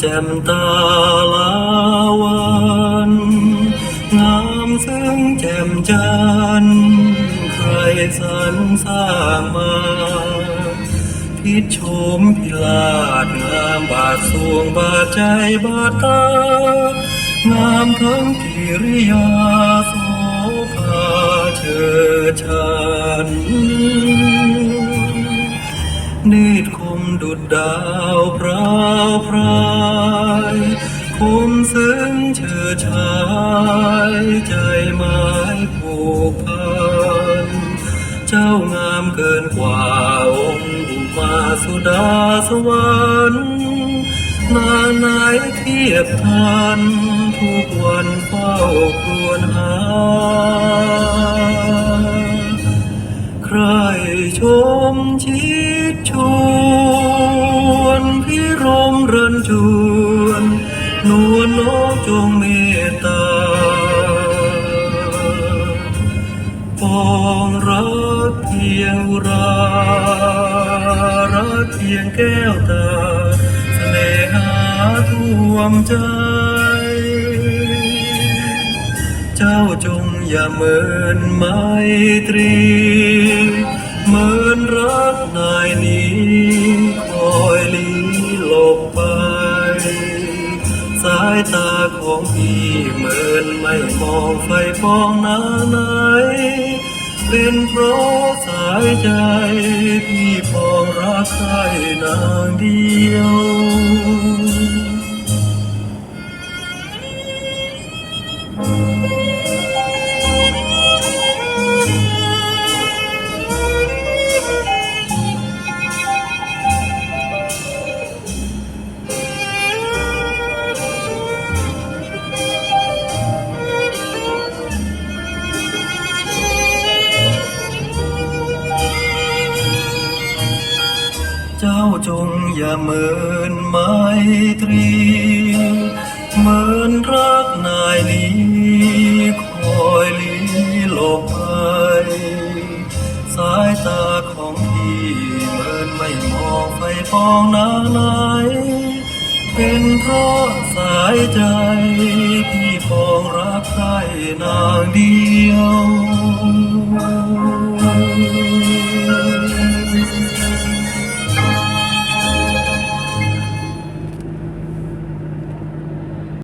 แจ่มตาลาวันงามซึ่งแจ่มจันทร์ใครสรรสร้างมาพิชมพิลาดงามบาดสวงบาดใจบาดตางามทั้งกิริยาโสภาเชิดชันนิดคมดุดดาวพราวพรา คมซึ้งเชิดชายใจไม้ผูกพัน เจ้างามเกินกว่าองค์อุมาสุดาสวรรค์นาไหนเทียบทันทุกวันเฝ้าครวญหา ใครชมชิดชวนพิรมเรินจว นวลน้องจงเมตตาปองรักเพียงรารักเพียงแก้วตาเสน่หาท่วมใจ เจ้าจงอย่าเมินไมตรีายตาของพี่เหมือนไม่มองไฟฟองหนาไหนเป็นเพราะสายใจ พี่พองรักใครนางเดียว จ้าจงอย่าเมินไมตรีเมินรักนายนี้คอยลีหลบไปสายตาของพี่เมินไม่มองไฟฟองน้าไหลเป็นเพราะสายใจ พี่ฟองรักใครนางเดียว